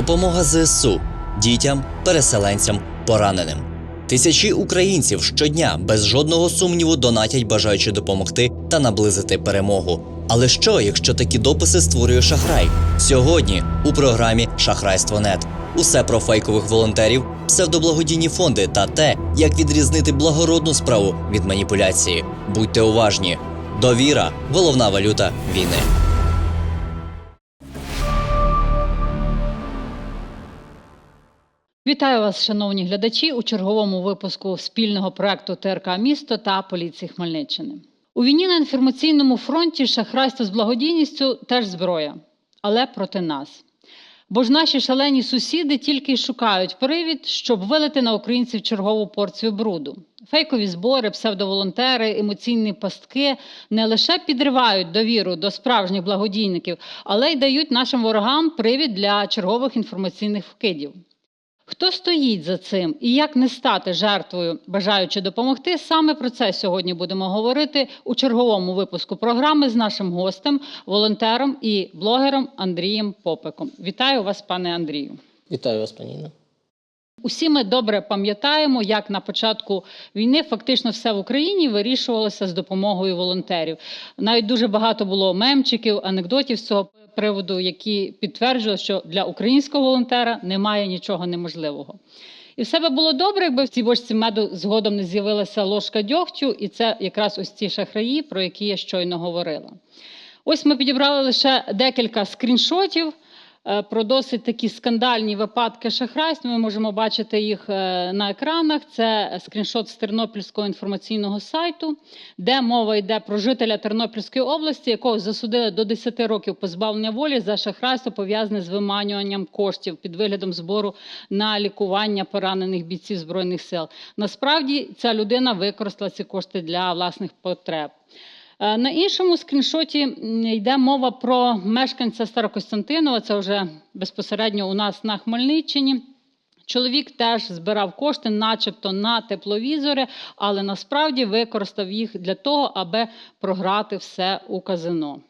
Допомога ЗСУ дітям, переселенцям, пораненим. Тисячі українців щодня без жодного сумніву донатять, бажаючи допомогти та наблизити перемогу. Але що, якщо такі дописи створює шахрай? Сьогодні у програмі Шахрайство.нет. Усе про фейкових волонтерів, псевдоблагодійні фонди та те, як відрізнити благородну справу від маніпуляції. Будьте уважні. Довіра головна валюта війни. Вітаю вас, шановні глядачі, у черговому випуску спільного проекту ТРК Місто та поліції Хмельниччини. У війні на інформаційному фронті шахрайство з благодійністю теж зброя, але проти нас. Бо ж наші шалені сусіди тільки й шукають привід, щоб вилити на українців чергову порцію бруду. Фейкові збори, псевдоволонтери, емоційні пастки не лише підривають довіру до справжніх благодійників, але й дають нашим ворогам привід для чергових інформаційних вкидів. Хто стоїть за цим і як не стати жертвою, бажаючи допомогти? Саме про це сьогодні будемо говорити у черговому випуску програми з нашим гостем, волонтером і блогером Андрієм Попиком. Вітаю вас, пане Андрію. Вітаю вас, пані Інна. Усі ми добре пам'ятаємо, як на початку війни фактично все в Україні вирішувалося з допомогою волонтерів. Навіть дуже багато було мемчиків, анекдотів з цього приводу, які підтверджували, що для українського волонтера немає нічого неможливого. І все би було добре, якби в цій бочці меду згодом не з'явилася ложка дьогтю, і це якраз ось ці шахраї, про які я щойно говорила. Ось ми підібрали лише декілька скріншотів про досить такі скандальні випадки шахрайства. Ми можемо бачити їх е, на екранах. Це скріншот з Тернопільського інформаційного сайту, де мова йде про жителя Тернопільської області, якого засудили до 10 років позбавлення волі за шахрайство, пов'язане з виманюванням коштів під виглядом збору на лікування поранених бійців збройних сил. Насправді ця людина використала ці кошти для власних потреб. Е, На іншому скріншоті йде мова про мешканця Старокостянтинова. Це вже безпосередньо у нас на Хмельниччині. Чоловік теж збирав кошти, начебто на тепловізори, але насправді використав їх для того, аби програти все у казино.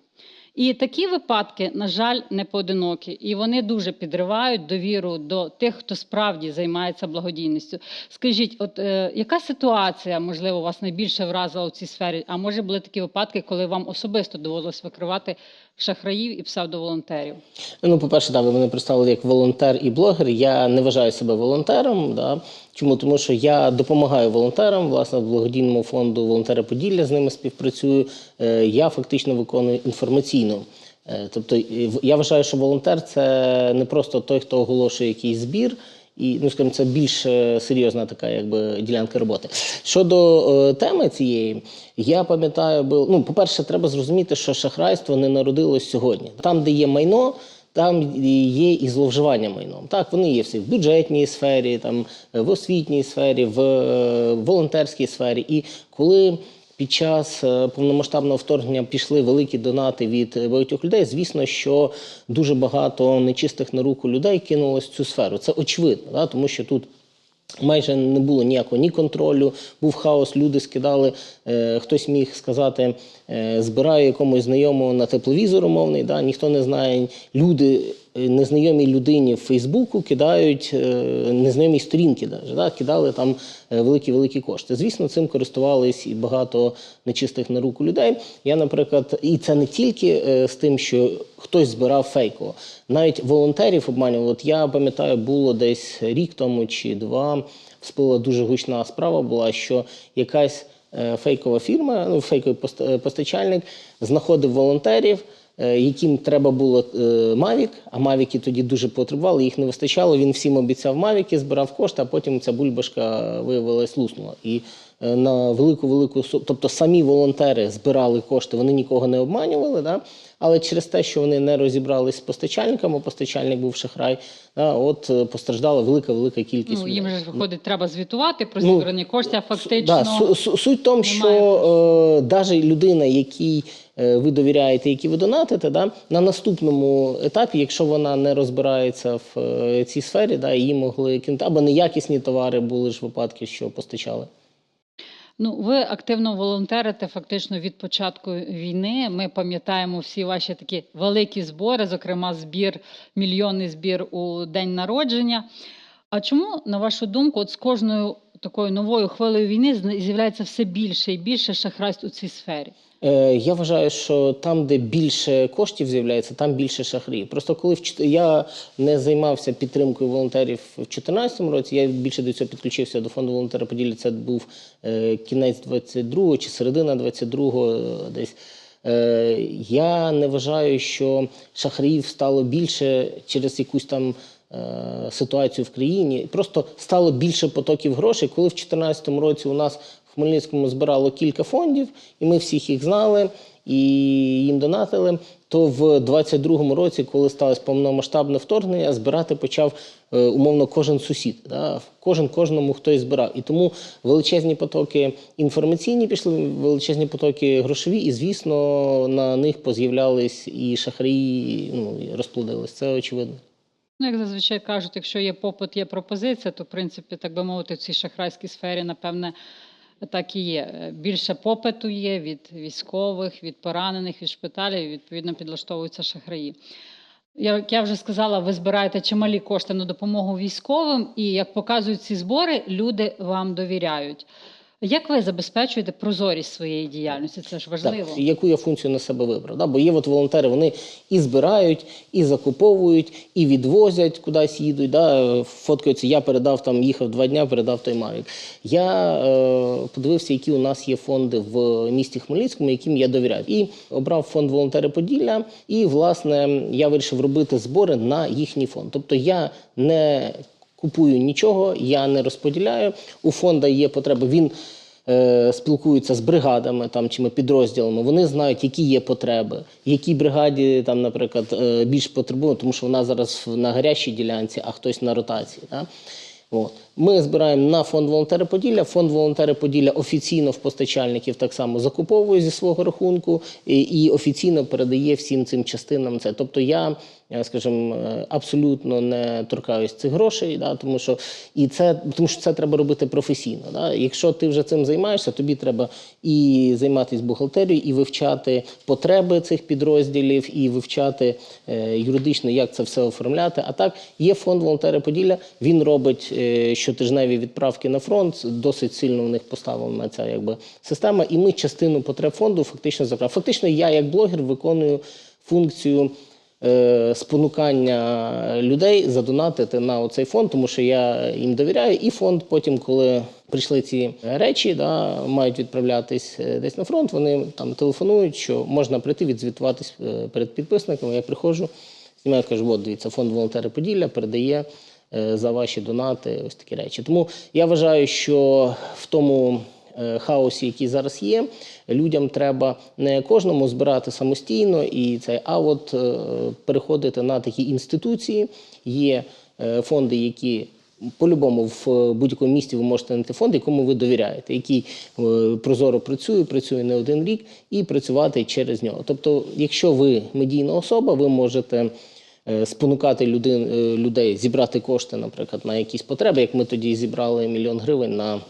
І такі випадки, на жаль, не поодинокі, і вони дуже підривають довіру до тих, хто справді займається благодійністю. Скажіть, от е, яка ситуація, можливо, вас найбільше вразила у цій сфері? А може були такі випадки, коли вам особисто доводилось викривати шахраїв і псевдоволонтерів? Ну, по-перше, да, ви мене представили як волонтер і блогер. Я не вважаю себе волонтером. Да. Чому? Тому що я допомагаю волонтерам, власне, в благодійному фонду Волонтери Поділля з ними співпрацюю. Е, Я фактично виконую інформаційну. Е, Тобто, я вважаю, що волонтер це не просто той, хто оголошує якийсь збір. І ну, скажімо, це більш е, серйозна така якби ділянка роботи. Щодо е, теми цієї, я пам'ятаю, бо ну, по-перше, треба зрозуміти, що шахрайство не народилось сьогодні. Там, де є майно, там є і зловживання майном. Так, вони є всі в бюджетній сфері, там в освітній сфері, в е, волонтерській сфері. І коли під час е, повномасштабного вторгнення пішли великі донати від багатьох людей. Звісно, що дуже багато нечистих на руку людей кинулось в цю сферу. Це очевидно, да? тому що тут. Майже не було ніякого ні контролю, був хаос, люди скидали. Е, хтось міг сказати, е, збираю якомусь знайомого на тепловізор умовний, да, ніхто не знає. Люди, незнайомій людині в Фейсбуку кидають е, незнайомі сторінки, даже, да, кидали там е, великі-великі кошти. Звісно, цим користувались і багато нечистих на руку людей. Я, наприклад, і це не тільки е, з тим, що хтось збирав фейково, навіть волонтерів обманювали. От я пам'ятаю, було десь рік тому чи два. Всплила дуже гучна справа була, що якась е, фейкова фірма, ну фейковий пост- е, постачальник, знаходив волонтерів, е, яким треба було е, Мавік, а Мавіки тоді дуже потребували, їх не вистачало. Він всім обіцяв Мавіки, збирав кошти, а потім ця бульбашка виявилась луснула. І е, на велику велику су- тобто самі волонтери збирали кошти, вони нікого не обманювали. Да? Але через те, що вони не розібрались з постачальником, а постачальник був шахрай, да, от е, постраждала велика велика кількість. Ну, їм же ж виходить, треба звітувати про Ну, зібрані кошти, а фактично. Да, су- су- суть в тому, що е, людина, якій е, ви довіряєте, якій ви донатите, да, на наступному етапі, якщо вона не розбирається в е, цій сфері, да, її могли кинути, або неякісні товари були ж випадки, що постачали. Ну, ви активно волонтерите фактично від початку війни. Ми пам'ятаємо всі ваші такі великі збори, зокрема, збір, мільйонний збір у день народження. А чому, на вашу думку, от з кожною такою новою хвилею війни з'являється все більше і більше шахрайств у цій сфері? Е, Я вважаю, що там, де більше коштів з'являється, там більше шахрів. Просто коли в я не займався підтримкою волонтерів в 2014 році, я більше до цього підключився до фонду волонтера Поділля. Це був е, кінець 22-го чи середина 22-го е, десь. Я не вважаю, що шахраїв стало більше через якусь там ситуацію в країні. Просто стало більше потоків грошей. Коли в 2014 році у нас в Хмельницькому збирало кілька фондів, і ми всіх їх знали і їм донатили. То в 22-му році, коли сталося повномасштабне вторгнення, збирати почав е, умовно кожен сусід. Да? Кожен кожному хтось збирав. І тому величезні потоки інформаційні пішли, величезні потоки грошові, і звісно, на них поз'являлись і шахраї, ну і розплодились. Це очевидно. Ну, як зазвичай кажуть, якщо є попит, є пропозиція, то в принципі, так би мовити, в цій шахрайській сфері, напевне, так і є. Е, Більше попиту є від військових, від поранених, від шпиталів, відповідно, підлаштовуються шахраї. Як я вже сказала, ви збираєте чималі кошти на допомогу військовим, і як показують ці збори, люди вам довіряють. Як ви забезпечуєте прозорість своєї діяльності? Це ж важливо. Так, яку я функцію на себе вибрав. Да? Бо є от волонтери, вони і збирають, і закуповують, і відвозять кудись їдуть. Да? Фоткаються, я передав там, їхав два дня, передав той Мавік. Я е, подивився, які у нас є фонди в місті Хмельницькому, яким я довіряю. І обрав фонд волонтери Поділля. І, власне, я вирішив робити збори на їхній фонд. Тобто я не купую нічого, я не розподіляю. У фонда є потреба. Він е, спілкується з бригадами там чи підрозділами. Вони знають, які є потреби, які бригаді там, наприклад, е, більш потребують, тому що вона зараз на гарячій ділянці, а хтось на ротації. Да? От. Ми збираємо на фонд волонтери Поділля. Фонд волонтери Поділля офіційно в постачальників так само закуповує зі свого рахунку і, і офіційно передає всім цим частинам це. Тобто я, е, скажімо, е, абсолютно не торкаюсь цих грошей, да, тому що і це тому що це треба робити професійно. Да. Якщо ти вже цим займаєшся, тобі треба і займатися бухгалтерією, і вивчати потреби цих підрозділів, і вивчати е, юридично, як це все оформляти. А так є фонд волонтери Поділля. Він робить е, щотижневі відправки на фронт. Досить сильно в них поставлена ця якби система. І ми частину потреб фонду фактично забрали. Фактично, я як блогер виконую функцію. е, Спонукання людей задонатити на цей фонд, тому що я їм довіряю. І фонд потім, коли прийшли ці речі, да, мають відправлятись е, десь на фронт. Вони там телефонують, що можна прийти відзвітуватись е, перед підписниками. Я приходжу, знімаю, кажу, от дивіться, фонд волонтери Поділля передає за ваші донати ось такі речі. Тому я вважаю, що в тому е, хаосі, який зараз є, людям треба не кожному збирати самостійно і це, а от е, переходити на такі інституції. Є е, фонди, які по-любому в будь-якому місті ви можете знайти фонд, якому ви довіряєте, який е, прозоро працює, працює не один рік, і працювати через нього. Тобто, якщо ви медійна особа, ви можете е, спонукати людей, людей зібрати кошти, наприклад, на якісь потреби, як ми тоді зібрали мільйон гривень на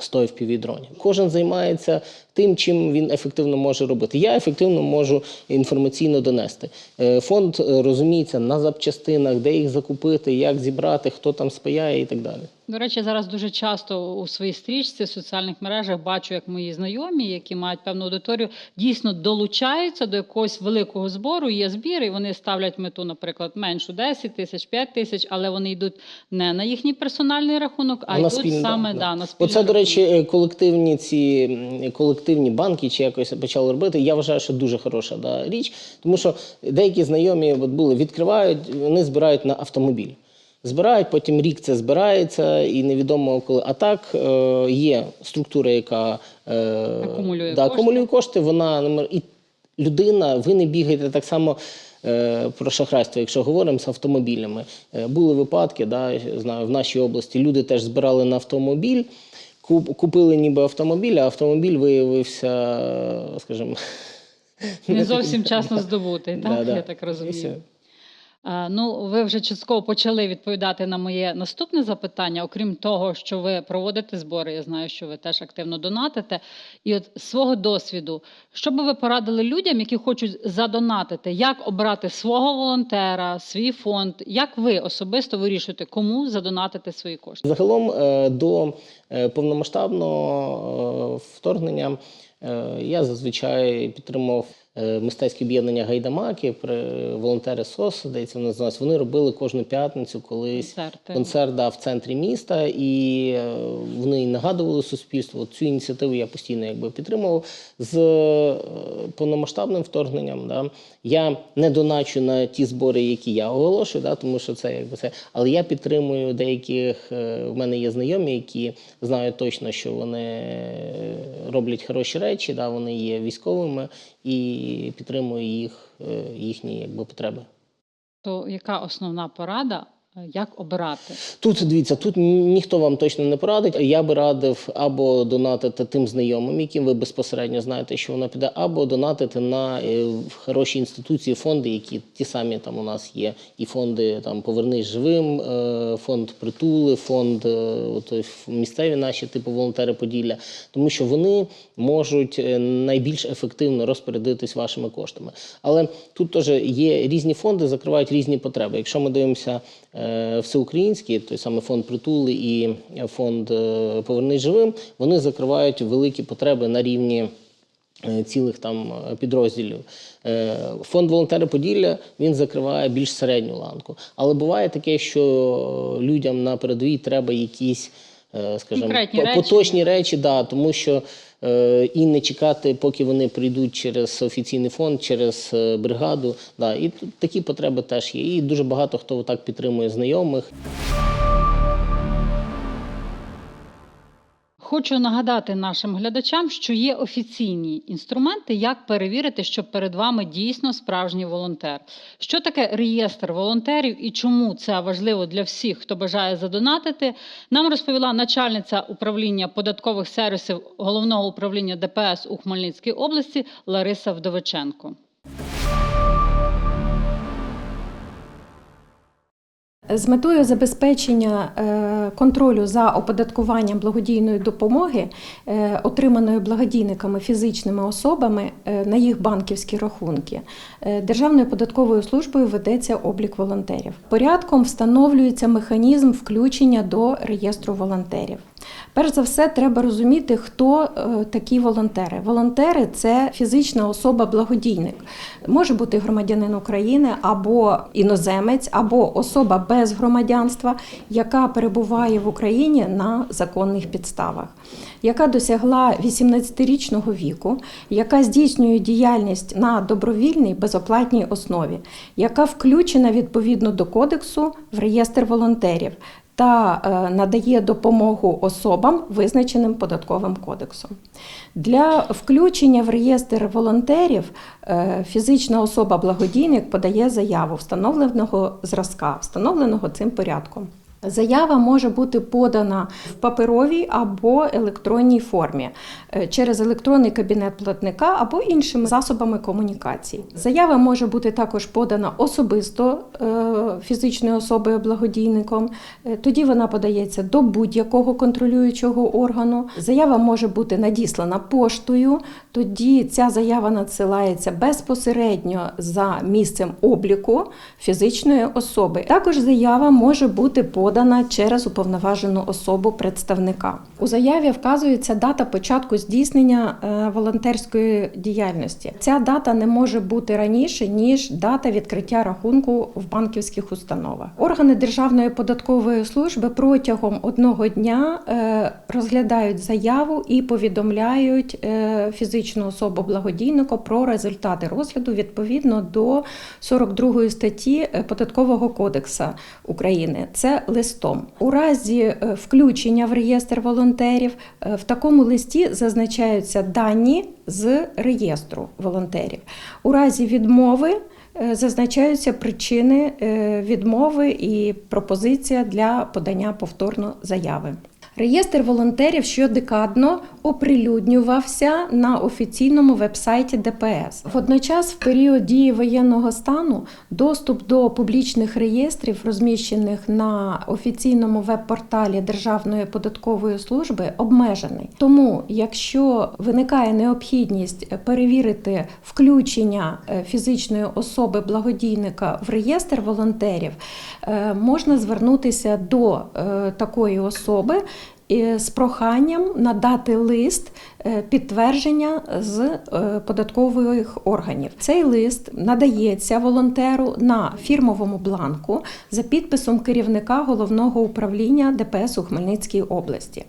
100 FPV-дронів. Кожен займається тим, чим він ефективно може робити. Я ефективно можу інформаційно донести. Е, Фонд е, розуміється на запчастинах, де їх закупити, як зібрати, хто там спаяє і так далі. До речі, зараз дуже часто у своїй стрічці в соціальних мережах бачу, як мої знайомі, які мають певну аудиторію, дійсно долучаються до якогось великого збору. Є збір, і вони ставлять мету, наприклад, меншу 10 тисяч, 5 тисяч, але вони йдуть не на їхній персональний рахунок, а на йдуть саме да, да, на спільний Оце, до речі, колективні ці м, колективні банки чи якось почали робити. Я вважаю, що дуже хороша да, річ, тому що деякі знайомі от були відкривають, вони збирають на автомобіль. Збирають, потім рік це збирається, і невідомо коли. А так е, є структура, яка е, Акумулює да, кошти. акумулює кошти. Вона номер і людина, ви не бігаєте так само. е, Про шахрайство, якщо говоримо з автомобілями, Е, були випадки, да, знаю, в нашій області люди теж збирали на автомобіль, купили ніби автомобіль, а автомобіль виявився, скажімо, не зовсім часно здобутий, так? Да, да. Я так розумію. Е, Ну, ви вже частково почали відповідати на моє наступне запитання. Окрім того, що ви проводите збори, я знаю, що ви теж активно донатите. І от свого досвіду, що би ви порадили людям, які хочуть задонатити, як обрати свого волонтера, свій фонд? Як ви особисто вирішуєте, кому задонатити свої кошти? Загалом е, до е, повномасштабного вторгнення я зазвичай підтримував е, мистецьке об'єднання Гайдамаки, волонтери СОС, здається, вони називаються. Вони робили кожну п'ятницю колись Концерти. концерт да, в центрі міста, і е, вони нагадували суспільству. Цю ініціативу я постійно якби підтримував з е, повномасштабним вторгненням. Да, я не доначу на ті збори, які я оголошую, да, тому що це якби це. Але я підтримую деяких. В мене є знайомі, які знають точно, що вони роблять хороші речі, да, вони є військовими і підтримує їх, е, їхні якби потреби. То яка основна порада, як обирати? Тут дивіться, тут ніхто вам точно не порадить. Я би радив або донатити тим знайомим, яким ви безпосередньо знаєте, що воно піде, або донатити на е, хороші інституції, фонди, які ті самі там у нас є. І фонди там Повернись живим, е, фонд притули, фонд е, от, місцеві наші, типу волонтери Поділля, тому що вони можуть найбільш ефективно розпорядитись вашими коштами. Але тут теж є різні фонди, закривають різні потреби. Якщо ми дивимося е, всеукраїнський, той саме фонд притули і фонд е, Повернись живим, вони закривають великі потреби на рівні. е, Цілих там підрозділів. Фонд волонтери Поділля він закриває більш середню ланку. Але буває таке, що людям на передовій треба якісь, скажімо, Конкретні по- речі. поточні речі, да, тому що е, і не чекати, поки вони прийдуть через офіційний фонд, через е, бригаду. Да, і такі потреби теж є. І дуже багато хто так підтримує знайомих. Хочу нагадати нашим глядачам, що є офіційні інструменти, як перевірити, що перед вами дійсно справжній волонтер. Що таке реєстр волонтерів і чому це важливо для всіх, хто бажає задонатити, нам розповіла начальниця управління податкових сервісів головного управління ДПС у Хмельницькій області Лариса Вдовиченко. З метою забезпечення е, контролю за оподаткуванням благодійної допомоги, е, отриманої благодійниками фізичними особами е, на їх банківські рахунки, Державною податковою службою ведеться облік волонтерів. Порядком встановлюється механізм включення до реєстру волонтерів. Перш за все, треба розуміти, хто е, такі волонтери. Волонтери це фізична особа-благодійник. Може бути громадянин України або іноземець, або особа без громадянства, яка перебуває в Україні на законних підставах, яка досягла 18-річного віку, яка здійснює діяльність на добровільній безоплатній основі, яка включена відповідно до кодексу в реєстр волонтерів та е, надає допомогу особам, визначеним податковим кодексом. Для включення в реєстр волонтерів е, фізична особа-благодійник подає заяву встановленого зразка, встановленого цим порядком. Заява може бути подана в паперовій або електронній формі е, через електронний кабінет платника або іншими засобами комунікації. Заява може бути також подана особисто е, фізичною особою благодійником. Е, Тоді вона подається до будь-якого контролюючого органу. Заява може бути надіслана поштою. Тоді ця заява надсилається безпосередньо за місцем обліку фізичної особи. Також заява може бути подана через уповноважену особу представника. У заяві вказується дата початку здійснення е, волонтерської діяльності. Ця дата не може бути раніше ніж дата відкриття рахунку в банківських установах. Органи Державної податкової служби протягом одного дня е, розглядають заяву і повідомляють е, фізичну особу благодійника про результати розгляду відповідно до 42 статті Податкового кодексу України. Це листом. У разі е, включення в реєстр волонтерів е, в такому листі зазначаються дані з реєстру волонтерів. У разі відмови е, зазначаються причини відмови і пропозиція для подання повторно заяви. Реєстр волонтерів щодекадно оприлюднювався на офіційному вебсайті ДПС. Водночас, в період дії воєнного стану, доступ до публічних реєстрів, розміщених на офіційному веб-порталі Державної податкової служби, обмежений. Тому, якщо виникає необхідність перевірити включення е, фізичної особи благодійника в реєстр волонтерів, е, можна звернутися до е, такої особи з проханням надати лист е, підтвердження з е, податкових органів. Цей лист надається волонтеру на фірмовому бланку за підписом керівника головного управління ДПС у Хмельницькій області.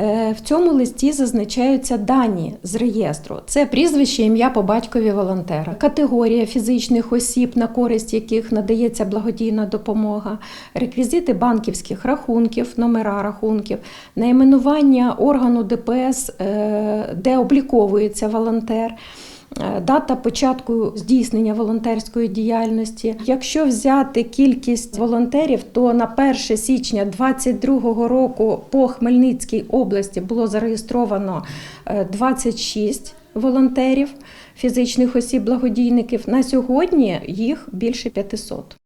Е, В цьому листі зазначаються дані з реєстру: це прізвище, ім'я по батькові волонтера, категорія фізичних осіб, на користь яких надається благодійна допомога, реквізити банківських рахунків, номера рахунків, найменування органу ДПС, е, де обліковується волонтер. Е, Дата початку здійснення волонтерської діяльності. Якщо взяти кількість волонтерів, то на 1 січня 2022 року по Хмельницькій області було зареєстровано е, 26 волонтерів, фізичних осіб благодійників. На сьогодні їх більше 500.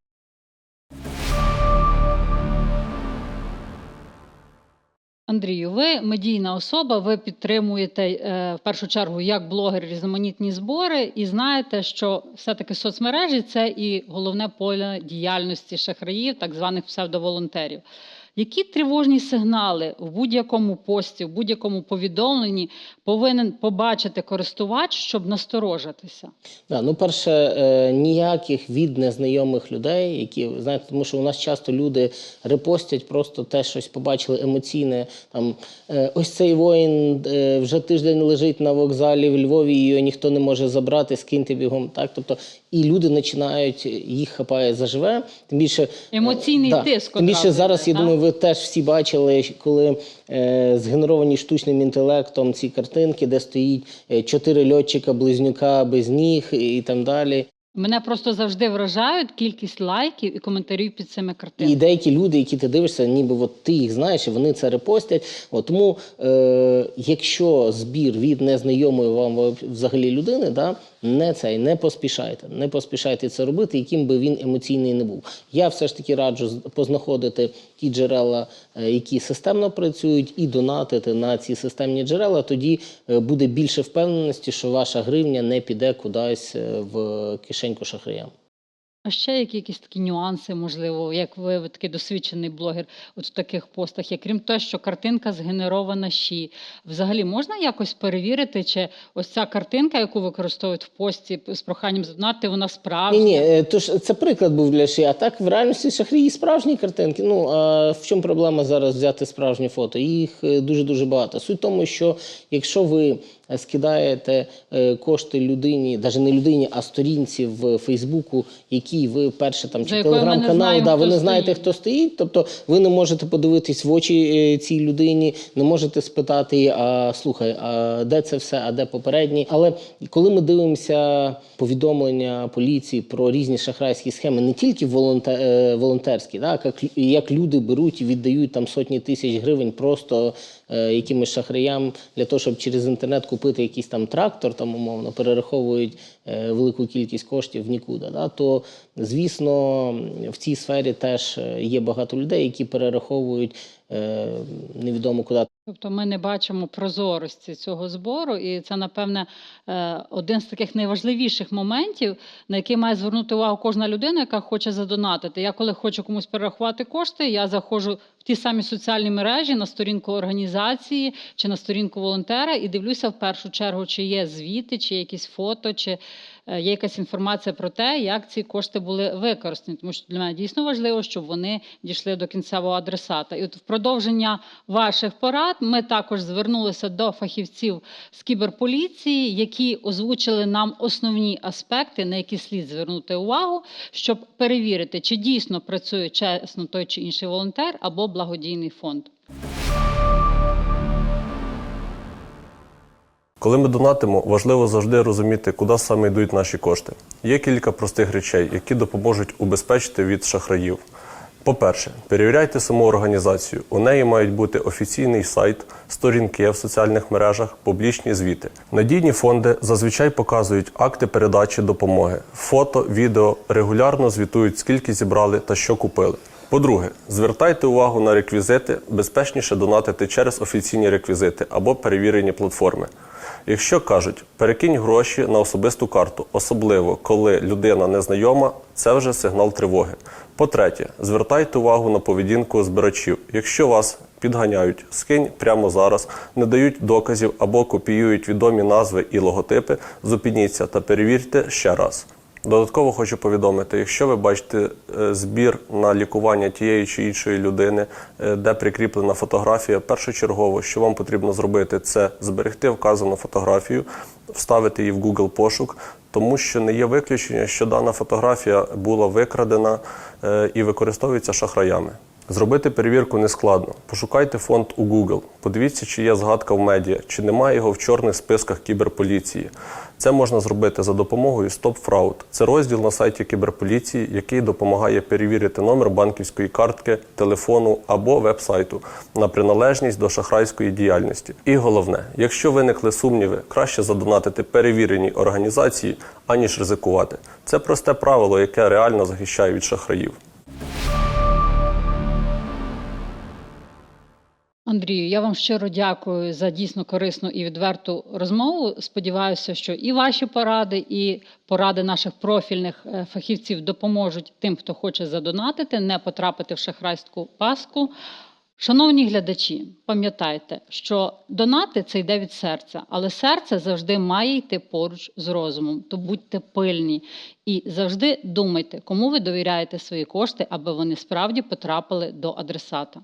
Андрію, ви медійна особа, ви підтримуєте е, в першу чергу як блогер різноманітні збори, і знаєте, що все-таки соцмережі це і головне поле діяльності шахраїв, так званих псевдоволонтерів. Які тривожні сигнали в будь-якому пості, в будь-якому повідомленні повинен побачити користувач, щоб насторожитися? Да, ну, перше, е, ніяких від незнайомих людей, які знаєте, тому що у нас часто люди репостять просто те, щось побачили емоційне. Там е, ось цей воїн е, вже тиждень лежить на вокзалі в Львові, його ніхто не може забрати, скиньте бігом. Так, тобто, і люди починають їх хапає заживе. Тим більше емоційний Емоційний тиск Тим більше зараз. Та? Я думаю, ви теж всі бачили, коли е, згенеровані штучним інтелектом ці картинки, де стоїть е, чотири льотчика, близнюка без ніг і там далі. Мене просто завжди вражають кількість лайків і коментарів під цими І деякі люди, які ти дивишся, ніби от ти їх знаєш, і вони це репостять. От, тому, е, якщо збір від незнайомої вам взагалі людини, да, не цей, не поспішайте, не поспішайте це робити, яким би він емоційний не був. Я все ж таки раджу познаходити ті джерела, е, які системно працюють, і донатити на ці системні джерела. Тоді е, буде більше впевненості, що ваша гривня не піде кудись е, в кишеньку шахраям. А ще які якісь такі нюанси, можливо, як ви, ви такий досвідчений блогер, от в таких постах є, крім того, що картинка згенерована щі. Взагалі можна якось перевірити, чи ось ця картинка, яку використовують в пості з проханням задонати, вона справжня? Ні, ні, е, то ж це приклад був для шиї. А так в реальності шахрії справжні картинки. Ну а в чому проблема зараз взяти справжні фото? Їх дуже дуже багато. Суть в тому, що якщо ви е, скидаєте е, кошти людині, навіть не людині, а сторінці в Фейсбуку, якій ви перше там чи телеграм-канал, да, ви не знаєте, стоїть. хто стоїть. Тобто ви не можете подивитись в очі е, цій людині, не можете спитати, а слухай, а де це все, а де попередні. Але коли ми дивимося повідомлення поліції про різні шахрайські схеми, не тільки е, волонтерські, так, як, люди беруть і віддають там сотні тисяч гривень просто якимось шахраям для того, щоб через інтернет купити якийсь там трактор, там умовно перераховують е, велику кількість коштів в нікуди. Да, то звісно, в цій сфері теж е, є багато людей, які перераховують е, невідомо куди. Тобто ми не бачимо прозорості цього збору, і це, напевне, е, один з таких найважливіших моментів, на який має звернути увагу кожна людина, яка хоче задонатити. Я коли хочу комусь перерахувати кошти, я заходжу в ті самі соціальні мережі на сторінку організації чи на сторінку волонтера і дивлюся в першу чергу, чи є звіти, чи якісь фото, чи е, є якась інформація про те, як ці кошти були використані. Тому що для мене дійсно важливо, щоб вони дійшли до кінцевого адресата. І от в продовження ваших порад ми також звернулися до фахівців з кіберполіції, які озвучили нам основні аспекти, на які слід звернути увагу, щоб перевірити, чи дійсно працює чесно той чи інший волонтер або благодійний фонд. Коли ми донатимо, важливо завжди розуміти, куди саме йдуть наші кошти. Є кілька простих речей, які допоможуть убезпечити від шахраїв. По-перше, перевіряйте саму організацію. У неї мають бути офіційний сайт, сторінки в соціальних мережах, публічні звіти. Надійні фонди зазвичай показують акти передачі допомоги, фото, відео, регулярно звітують, скільки зібрали та що купили. По-друге, звертайте увагу на реквізити, безпечніше донатити через офіційні реквізити або перевірені платформи. Якщо кажуть, перекинь гроші на особисту карту, особливо коли людина незнайома, це вже сигнал тривоги. По-третє, звертайте увагу на поведінку збирачів. Якщо вас підганяють, скинь прямо зараз, не дають доказів або копіюють відомі назви і логотипи, зупиніться та перевірте ще раз. Додатково хочу повідомити, якщо ви бачите е, збір на лікування тієї чи іншої людини, е, де прикріплена фотографія, першочергово, що вам потрібно зробити, це зберегти вказану фотографію, вставити її в Google пошук, тому що не є виключення, що дана фотографія була викрадена е, і використовується шахраями. Зробити перевірку не складно. Пошукайте фонд у Google, подивіться, чи є згадка в медіа, чи немає його в чорних списках кіберполіції. Це можна зробити за допомогою StopFraud. Це розділ на сайті кіберполіції, який допомагає перевірити номер банківської картки, телефону або веб-сайту на приналежність до шахрайської діяльності. І головне, якщо виникли сумніви, краще задонатити перевіреній організації, аніж ризикувати. Це просте правило, яке реально захищає від шахраїв. Андрію, я вам щиро дякую за дійсно корисну і відверту розмову. Сподіваюся, що і ваші поради, і поради наших профільних е, фахівців допоможуть тим, хто хоче задонатити, не потрапити в шахрайську паску. Шановні глядачі, пам'ятайте, що донати це йде від серця, але серце завжди має йти поруч з розумом. То будьте пильні і завжди думайте, кому ви довіряєте свої кошти, аби вони справді потрапили до адресата.